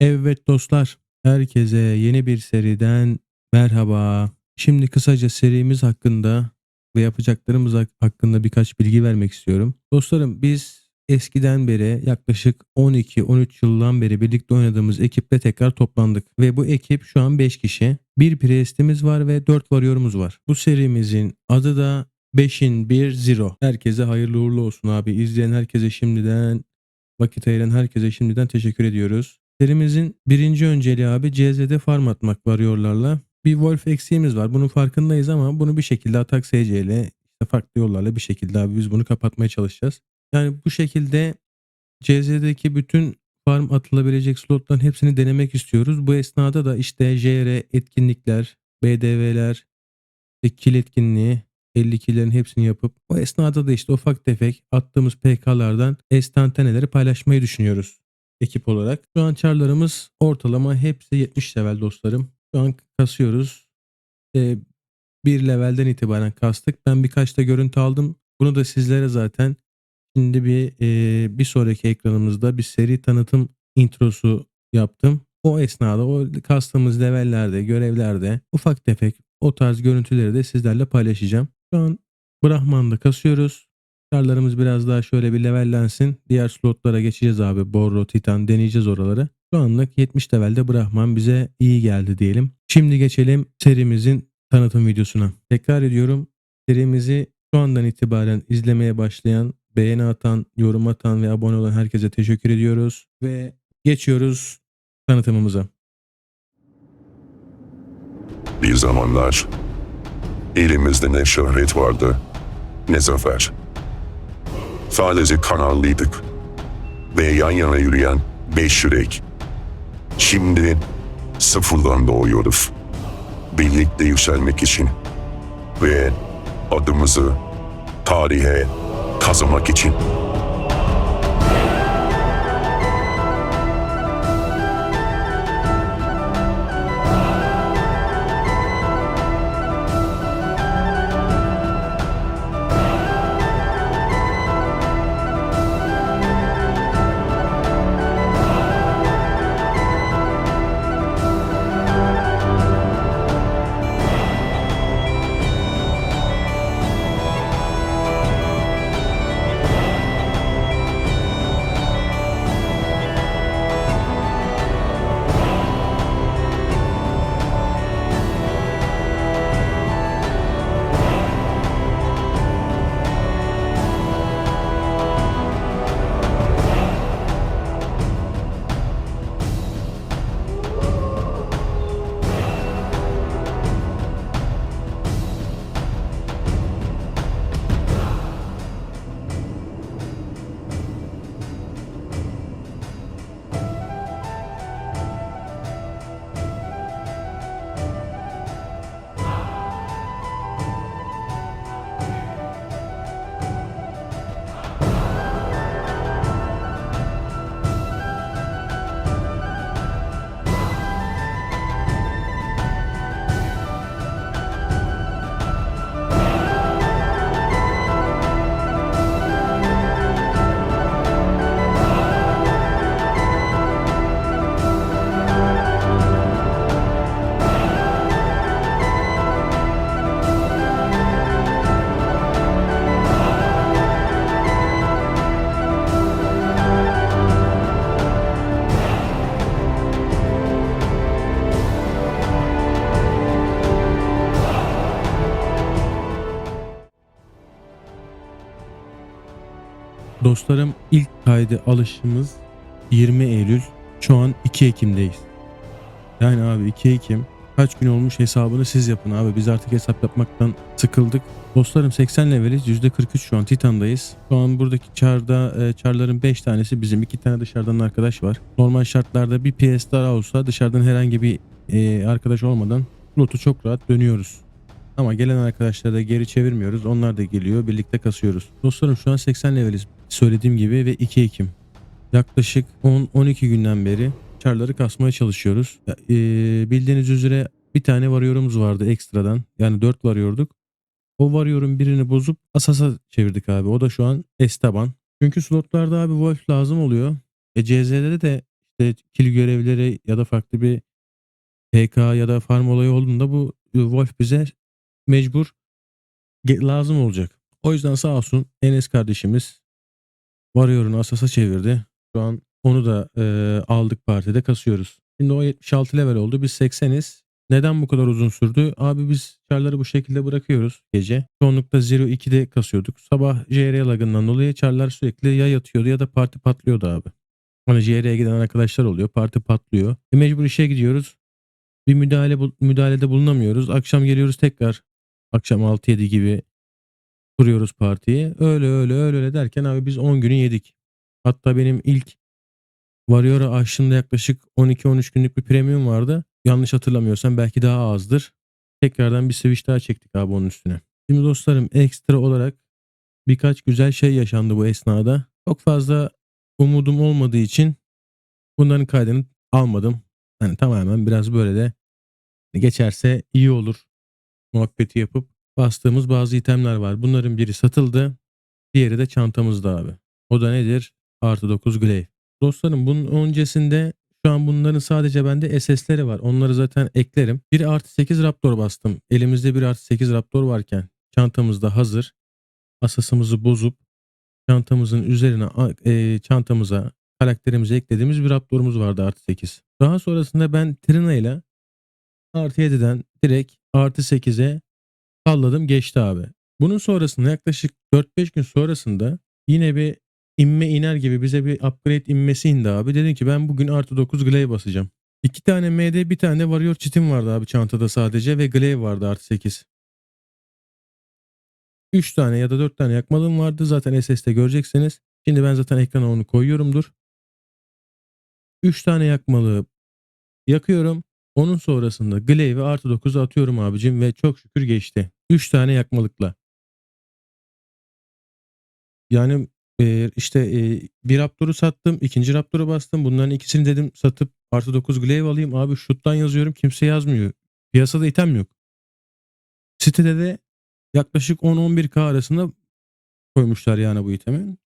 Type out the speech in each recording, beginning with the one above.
Evet dostlar, herkese yeni bir seriden merhaba. Şimdi kısaca serimiz hakkında ve yapacaklarımız hak- hakkında birkaç bilgi vermek istiyorum. Dostlarım biz eskiden beri yaklaşık 12-13 yıldan beri birlikte oynadığımız ekiple tekrar toplandık. Ve bu ekip şu an 5 kişi. Bir Priest'imiz var ve 4 varıyorumuz var. Bu serimizin adı da 5'in 1 Zero. Herkese hayırlı uğurlu olsun abi. İzleyen herkese şimdiden Vakit ayıran herkese şimdiden teşekkür ediyoruz. Serimizin birinci önceliği abi CZ'de farm atmak varıyorlarla. Bir Wolf eksiğimiz var. Bunun farkındayız ama bunu bir şekilde Atak SC ile işte farklı yollarla bir şekilde abi biz bunu kapatmaya çalışacağız. Yani bu şekilde CZ'deki bütün farm atılabilecek slotların hepsini denemek istiyoruz. Bu esnada da işte JR etkinlikler, BDV'ler, kill etkinliği, 52'lerin hepsini yapıp o esnada da işte ufak tefek attığımız PK'lardan estantaneleri paylaşmayı düşünüyoruz ekip olarak. Şu an çarlarımız ortalama hepsi 70 level dostlarım. Şu an kasıyoruz. Ee, bir levelden itibaren kastık. Ben birkaç da görüntü aldım. Bunu da sizlere zaten şimdi bir e, bir sonraki ekranımızda bir seri tanıtım introsu yaptım. O esnada o kastığımız levellerde, görevlerde ufak tefek o tarz görüntüleri de sizlerle paylaşacağım. Şu an Brahman'da kasıyoruz. Çarlarımız biraz daha şöyle bir levellensin. Diğer slotlara geçeceğiz abi. Borro, Titan deneyeceğiz oraları. Şu anlık 70 levelde Brahman bize iyi geldi diyelim. Şimdi geçelim serimizin tanıtım videosuna. Tekrar ediyorum. Serimizi şu andan itibaren izlemeye başlayan, beğeni atan, yorum atan ve abone olan herkese teşekkür ediyoruz. Ve geçiyoruz tanıtımımıza. Bir zamanlar elimizde ne şöhret vardı ne zafer. Sadece kanallıydık ve yan yana yürüyen beş yürek. Şimdi sıfırdan doğuyoruz. Birlikte yükselmek için ve adımızı tarihe kazımak için. Dostlarım ilk kaydı alışımız 20 Eylül. Şu an 2 Ekim'deyiz. Yani abi 2 Ekim kaç gün olmuş hesabını siz yapın abi. Biz artık hesap yapmaktan sıkıldık. Dostlarım 80 leveliz. %43 şu an Titan'dayız. Şu an buradaki çarda e, çarların 5 tanesi bizim. 2 tane dışarıdan arkadaş var. Normal şartlarda bir PS daha olsa dışarıdan herhangi bir e, arkadaş olmadan lotu çok rahat dönüyoruz. Ama gelen arkadaşları da geri çevirmiyoruz. Onlar da geliyor. Birlikte kasıyoruz. Dostlarım şu an 80 leveliz. Söylediğim gibi ve 2 Ekim. Yaklaşık 10-12 günden beri çarları kasmaya çalışıyoruz. Ya, e, bildiğiniz üzere bir tane varıyorumuz vardı ekstradan. Yani 4 varıyorduk. O varıyorun birini bozup Asas'a çevirdik abi. O da şu an Esteban. Çünkü slotlarda abi Wolf lazım oluyor. E CZ'de de işte kill görevleri ya da farklı bir PK ya da farm olayı olduğunda bu Wolf bize mecbur lazım olacak. O yüzden sağ olsun Enes kardeşimiz Warrior'unu Asas'a çevirdi. Şu an onu da e, aldık partide kasıyoruz. Şimdi o 76 level oldu. Biz 80'iz. Neden bu kadar uzun sürdü? Abi biz çarları bu şekilde bırakıyoruz gece. Çoğunlukla 0-2'de kasıyorduk. Sabah JR lagından dolayı çarlar sürekli ya yatıyordu ya da parti patlıyordu abi. Hani JR'ye giden arkadaşlar oluyor. Parti patlıyor. E mecbur işe gidiyoruz. Bir müdahale müdahalede bulunamıyoruz. Akşam geliyoruz tekrar. Akşam 6-7 gibi kuruyoruz partiyi. Öyle öyle öyle öyle derken abi biz 10 günü yedik. Hatta benim ilk Warrior'a açtığımda yaklaşık 12-13 günlük bir premium vardı. Yanlış hatırlamıyorsam belki daha azdır. Tekrardan bir switch daha çektik abi onun üstüne. Şimdi dostlarım ekstra olarak birkaç güzel şey yaşandı bu esnada. Çok fazla umudum olmadığı için bunların kaydını almadım. Yani tamamen biraz böyle de geçerse iyi olur muhabbeti yapıp bastığımız bazı itemler var. Bunların biri satıldı. Diğeri de çantamızda abi. O da nedir? Artı 9 Glaive. Dostlarım bunun öncesinde şu an bunların sadece bende SS'leri var. Onları zaten eklerim. Bir artı 8 Raptor bastım. Elimizde bir artı 8 Raptor varken çantamızda hazır. Asasımızı bozup çantamızın üzerine e, çantamıza karakterimize eklediğimiz bir Raptor'umuz vardı artı 8. Daha sonrasında ben Trina ile artı 7'den direkt artı 8'e salladım geçti abi. Bunun sonrasında yaklaşık 4-5 gün sonrasında yine bir inme iner gibi bize bir upgrade inmesi indi abi. Dedim ki ben bugün artı 9 Glaive basacağım. İki tane MD bir tane Warrior çitim vardı abi çantada sadece ve Glaive vardı artı 8. 3 tane ya da 4 tane yakmalım vardı. Zaten SS'de göreceksiniz. Şimdi ben zaten ekrana onu koyuyorumdur. 3 tane yakmalı yakıyorum. Onun sonrasında Glaive'i artı 9'a atıyorum abicim ve çok şükür geçti. 3 tane yakmalıkla. Yani e, işte e, bir Raptor'u sattım. ikinci Raptor'u bastım. Bunların ikisini dedim satıp artı 9 Glaive alayım. Abi şuttan yazıyorum kimse yazmıyor. Piyasada item yok. Sitede de yaklaşık 10-11k arasında koymuşlar yani bu itemi.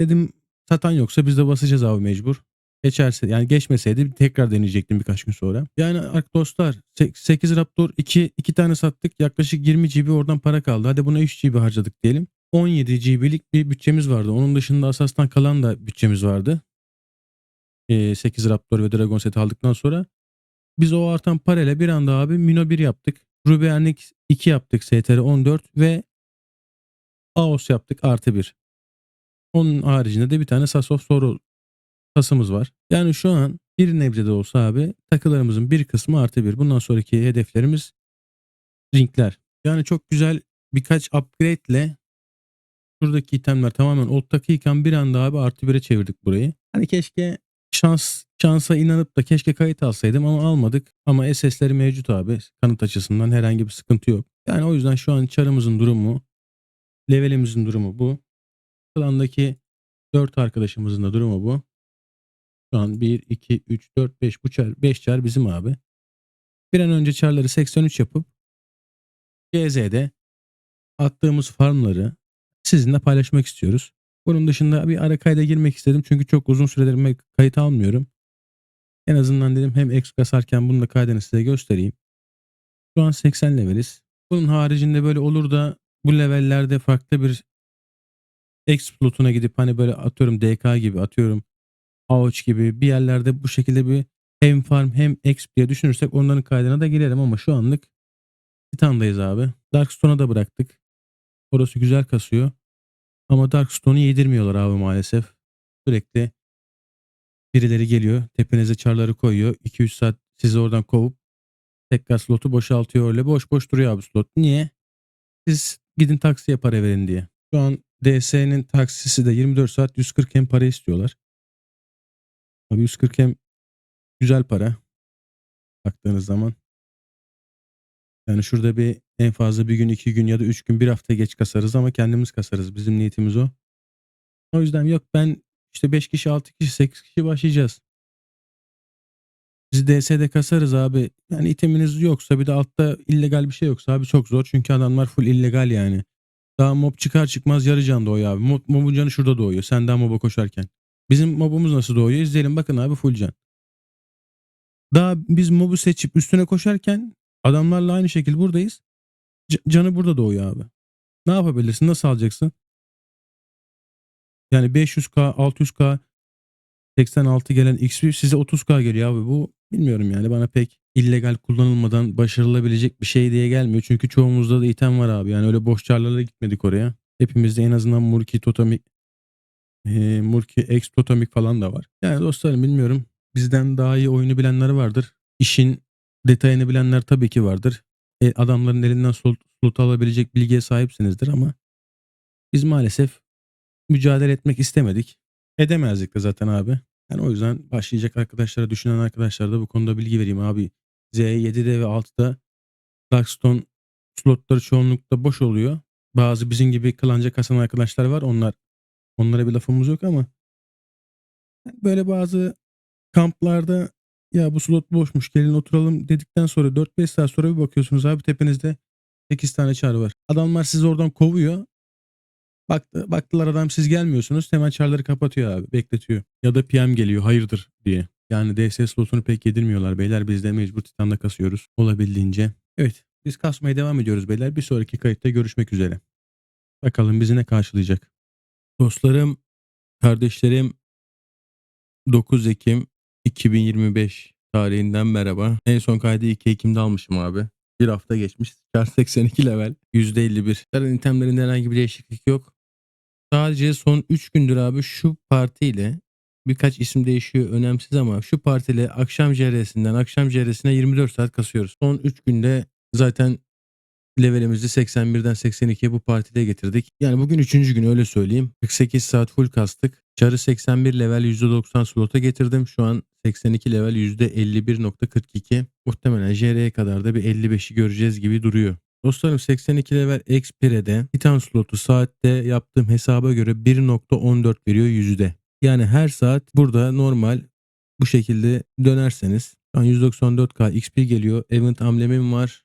Dedim satan yoksa biz de basacağız abi mecbur. Geçerse yani geçmeseydi tekrar deneyecektim birkaç gün sonra. Yani ar- dostlar 8 Raptor 2, 2 tane sattık. Yaklaşık 20 GB oradan para kaldı. Hadi buna 3 GB harcadık diyelim. 17 GB'lik bir bütçemiz vardı. Onun dışında Asas'tan kalan da bütçemiz vardı. Ee, 8 Raptor ve Dragon set aldıktan sonra. Biz o artan parayla bir anda abi Mino 1 yaptık. Ruby NX 2 yaptık. STR 14 ve AOS yaptık artı 1. Onun haricinde de bir tane Sasof Soru tasımız var. Yani şu an bir nebze de olsa abi takılarımızın bir kısmı artı bir. Bundan sonraki hedeflerimiz ringler. Yani çok güzel birkaç upgrade ile şuradaki itemler tamamen old takıyken bir anda abi artı bire çevirdik burayı. Hani keşke şans şansa inanıp da keşke kayıt alsaydım ama almadık. Ama SS'leri mevcut abi. Kanıt açısından herhangi bir sıkıntı yok. Yani o yüzden şu an çarımızın durumu, levelimizin durumu bu. Klandaki 4 arkadaşımızın da durumu bu. Şu an 1, 2, 3, 4, 5 bu çar, 5 çar bizim abi. Bir an önce çarları 83 yapıp GZ'de attığımız farmları sizinle paylaşmak istiyoruz. Bunun dışında bir ara kayda girmek istedim çünkü çok uzun süredir kayıt almıyorum. En azından dedim hem exp kasarken bunu da kaydını size göstereyim. Şu an 80 leveliz. Bunun haricinde böyle olur da bu levellerde farklı bir explotuna gidip hani böyle atıyorum DK gibi atıyorum Ouch gibi bir yerlerde bu şekilde bir hem farm hem exp diye düşünürsek onların kaydına da girelim ama şu anlık Titan'dayız abi. Darkstone'a da bıraktık. Orası güzel kasıyor. Ama Darkstone'u yedirmiyorlar abi maalesef. Sürekli birileri geliyor. Tepenize çarları koyuyor. 2-3 saat sizi oradan kovup tekrar slotu boşaltıyor öyle. Boş boş duruyor abi slot. Niye? Siz gidin taksiye para verin diye. Şu an DS'nin taksisi de 24 saat 140 hem para istiyorlar. Abi 140 hem güzel para. Baktığınız zaman. Yani şurada bir en fazla bir gün, iki gün ya da üç gün, bir hafta geç kasarız ama kendimiz kasarız. Bizim niyetimiz o. O yüzden yok ben işte 5 kişi, 6 kişi, 8 kişi başlayacağız. Biz DS'de kasarız abi. Yani iteminiz yoksa bir de altta illegal bir şey yoksa abi çok zor. Çünkü adamlar full illegal yani. Daha mob çıkar çıkmaz yarı can doğuyor abi. Mob, mobun canı şurada doğuyor. Sen daha moba koşarken. Bizim mobumuz nasıl doğuyor izleyelim. Bakın abi full can. Daha biz mobu seçip üstüne koşarken adamlarla aynı şekilde buradayız. C- canı burada doğuyor abi. Ne yapabilirsin? Nasıl alacaksın? Yani 500k, 600k, 86 gelen XP size 30k geliyor abi. Bu bilmiyorum yani bana pek illegal kullanılmadan başarılabilecek bir şey diye gelmiyor. Çünkü çoğumuzda da item var abi. Yani öyle boş çarlarla gitmedik oraya. Hepimizde en azından Murki, Totemik, e, Murki, X Totemik falan da var. Yani dostlarım bilmiyorum. Bizden daha iyi oyunu bilenler vardır. İşin detayını bilenler tabii ki vardır. E, adamların elinden slot alabilecek bilgiye sahipsinizdir ama biz maalesef mücadele etmek istemedik. Edemezdik de zaten abi. Yani o yüzden başlayacak arkadaşlara, düşünen arkadaşlara da bu konuda bilgi vereyim abi. Z7'de ve 6'da Darkstone slotları çoğunlukla boş oluyor. Bazı bizim gibi klanca kasan arkadaşlar var. Onlar onlara bir lafımız yok ama böyle bazı kamplarda ya bu slot boşmuş gelin oturalım dedikten sonra 4-5 saat sonra bir bakıyorsunuz abi tepenizde 8 tane çar var. Adamlar sizi oradan kovuyor. Baktı, baktılar adam siz gelmiyorsunuz hemen çarları kapatıyor abi bekletiyor. Ya da PM geliyor hayırdır diye. Yani DS slotunu pek yedirmiyorlar beyler biz de mecbur Titan'da kasıyoruz olabildiğince. Evet biz kasmaya devam ediyoruz beyler bir sonraki kayıtta görüşmek üzere. Bakalım bizi ne karşılayacak. Dostlarım, kardeşlerim 9 Ekim 2025 tarihinden merhaba. En son kaydı 2 Ekim'de almışım abi. Bir hafta geçmiş. Char 82 level. %51. Zaten itemlerinde herhangi bir değişiklik yok. Sadece son 3 gündür abi şu partiyle birkaç isim değişiyor önemsiz ama şu partiyle akşam JR'sinden akşam JR'sine 24 saat kasıyoruz. Son 3 günde zaten levelimizi 81'den 82'ye bu partide getirdik. Yani bugün 3. gün öyle söyleyeyim. 48 saat full kastık. Çarı 81 level %90 slota getirdim. Şu an 82 level %51.42. Muhtemelen JR'ye kadar da bir 55'i göreceğiz gibi duruyor. Dostlarım 82 level Xpire'de Titan slotu saatte yaptığım hesaba göre 1.14 veriyor yüzde. Yani her saat burada normal bu şekilde dönerseniz şu an 194k XP geliyor. Event amblemim var.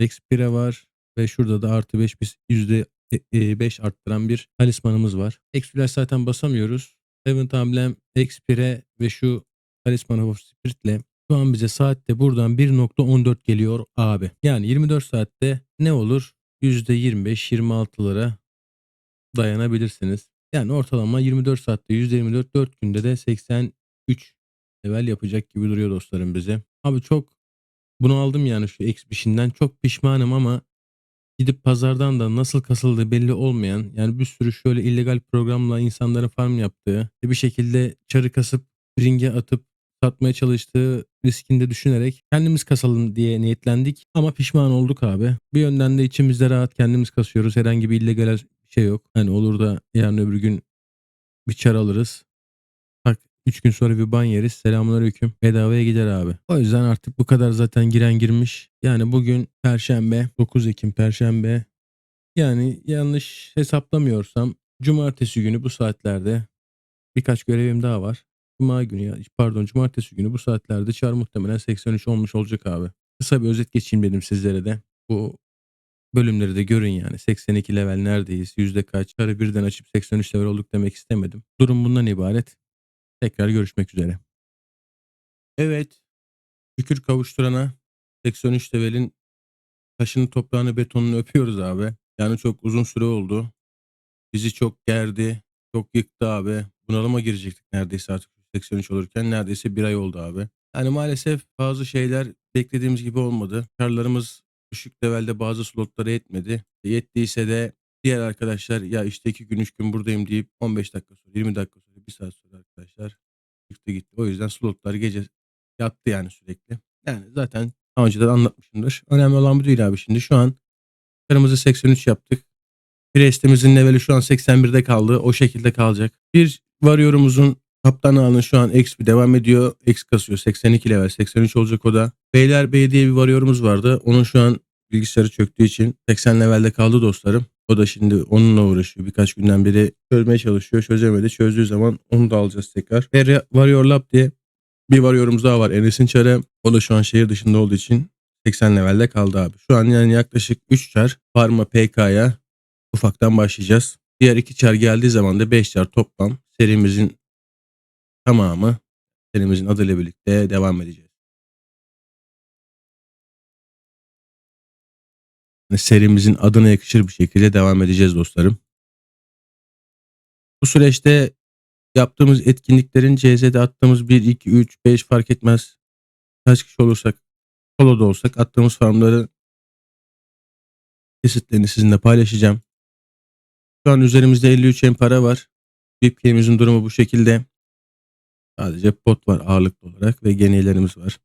Expire var ve şurada da artı 5 biz %5 arttıran bir talismanımız var. Expire'ler zaten basamıyoruz. Event Emblem, Expire ve şu Talisman of Spirit'le şu an bize saatte buradan 1.14 geliyor abi. Yani 24 saatte ne olur? %25-26'lara dayanabilirsiniz. Yani ortalama 24 saatte %24 4 günde de 83 level yapacak gibi duruyor dostlarım bize. Abi çok bunu aldım yani şu X5'inden çok pişmanım ama gidip pazardan da nasıl kasıldığı belli olmayan yani bir sürü şöyle illegal programla insanların farm yaptığı bir şekilde çarı kasıp ringe atıp satmaya çalıştığı riskinde düşünerek kendimiz kasalım diye niyetlendik ama pişman olduk abi. Bir yönden de içimizde rahat kendimiz kasıyoruz. Herhangi bir illegal şey yok. Hani olur da yarın öbür gün bir çar alırız. Bak 3 gün sonra bir ban yeriz. Selamünaleyküm. Bedavaya gider abi. O yüzden artık bu kadar zaten giren girmiş. Yani bugün Perşembe 9 Ekim Perşembe. Yani yanlış hesaplamıyorsam Cumartesi günü bu saatlerde birkaç görevim daha var. Cuma günü ya pardon cumartesi günü bu saatlerde çar muhtemelen 83 olmuş olacak abi. Kısa bir özet geçeyim dedim sizlere de. Bu bölümleri de görün yani. 82 level neredeyiz? Yüzde kaç? Çarı birden açıp 83 level olduk demek istemedim. Durum bundan ibaret. Tekrar görüşmek üzere. Evet. Şükür kavuşturana 83 levelin taşını toprağını betonunu öpüyoruz abi. Yani çok uzun süre oldu. Bizi çok gerdi. Çok yıktı abi. Bunalıma girecektik neredeyse artık 83 olurken. Neredeyse bir ay oldu abi. Yani maalesef bazı şeyler beklediğimiz gibi olmadı. Karlarımız düşük levelde bazı slotlara yetmedi. Yettiyse de diğer arkadaşlar ya işte iki gün üç gün buradayım deyip 15 dakika sonra 20 dakika sonra bir saat sonra arkadaşlar çıktı gitti. O yüzden slotlar gece yattı yani sürekli. Yani zaten daha önceden anlatmışımdır. Önemli olan bu değil abi şimdi. Şu an karımızı 83 yaptık. Priest'imizin leveli şu an 81'de kaldı. O şekilde kalacak. Bir varıyorumuzun kaptan alın şu an X devam ediyor. X kasıyor. 82 level 83 olacak o da. Beylerbeyi diye bir varıyorumuz vardı. Onun şu an bilgisayarı çöktüğü için 80 levelde kaldı dostlarım. O da şimdi onunla uğraşıyor. Birkaç günden beri çözmeye çalışıyor. Çözemedi. Çözdüğü zaman onu da alacağız tekrar. Ve Warrior Lab diye bir varıyorumuz daha var. Enes'in çarı. O da şu an şehir dışında olduğu için 80 levelde kaldı abi. Şu an yani yaklaşık 3 çar Parma PK'ya ufaktan başlayacağız. Diğer iki çar geldiği zaman da 5 çar toplam serimizin tamamı serimizin adıyla birlikte devam edeceğiz. Serimizin adına yakışır bir şekilde devam edeceğiz dostlarım. Bu süreçte yaptığımız etkinliklerin CZ'de attığımız 1, 2, 3, 5 fark etmez. Kaç kişi olursak, soloda olsak attığımız farmları kesitlerini sizinle paylaşacağım. Şu an üzerimizde 53 en para var. VIP'imizin durumu bu şekilde. Sadece pot var ağırlıklı olarak ve geneylerimiz var.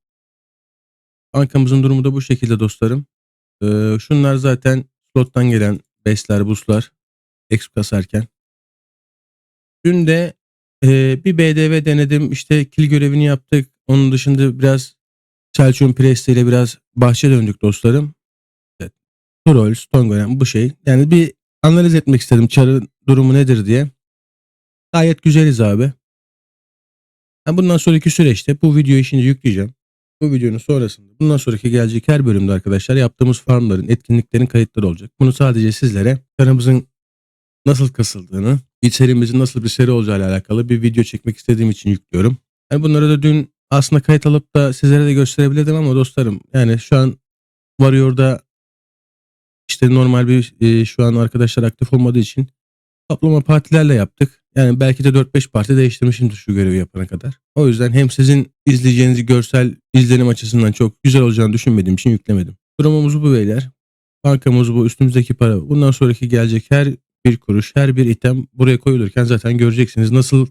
Bankamızın durumu da bu şekilde dostlarım. Ee, şunlar zaten slottan gelen besler, buslar. Exp kasarken. Dün de e, bir BDV denedim. İşte kill görevini yaptık. Onun dışında biraz Selçuk'un presiyle biraz bahçe döndük dostlarım. Evet. Troll, Stongoyan bu şey. Yani bir analiz etmek istedim. Çarın durumu nedir diye. Gayet güzeliz abi. Ben bundan sonraki süreçte bu videoyu şimdi yükleyeceğim. Bu videonun sonrasında bundan sonraki gelecek her bölümde arkadaşlar yaptığımız farmların, etkinliklerin kayıtları olacak. Bunu sadece sizlere paramızın nasıl kasıldığını, bir serimizin nasıl bir seri olacağıyla alakalı bir video çekmek istediğim için yüklüyorum. Yani bunları da dün aslında kayıt alıp da sizlere de gösterebilirdim ama dostlarım yani şu an Warrior'da işte normal bir e, şu an arkadaşlar aktif olmadığı için toplama partilerle yaptık. Yani belki de 4-5 parti değiştirmişimdir şu görevi yapana kadar. O yüzden hem sizin izleyeceğiniz görsel izlenim açısından çok güzel olacağını düşünmediğim için yüklemedim. Durumumuz bu beyler. Bankamız bu. Üstümüzdeki para. Bundan sonraki gelecek her bir kuruş, her bir item buraya koyulurken zaten göreceksiniz. Nasıl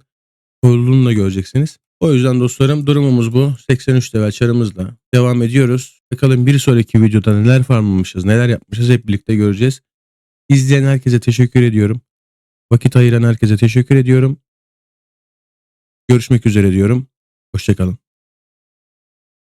koyulduğunu da göreceksiniz. O yüzden dostlarım durumumuz bu. 83 level çarımızla devam ediyoruz. Bakalım bir sonraki videoda neler farmlamışız, neler yapmışız hep birlikte göreceğiz. İzleyen herkese teşekkür ediyorum. Vakit ayıran herkese teşekkür ediyorum. Görüşmek üzere diyorum. Hoşçakalın.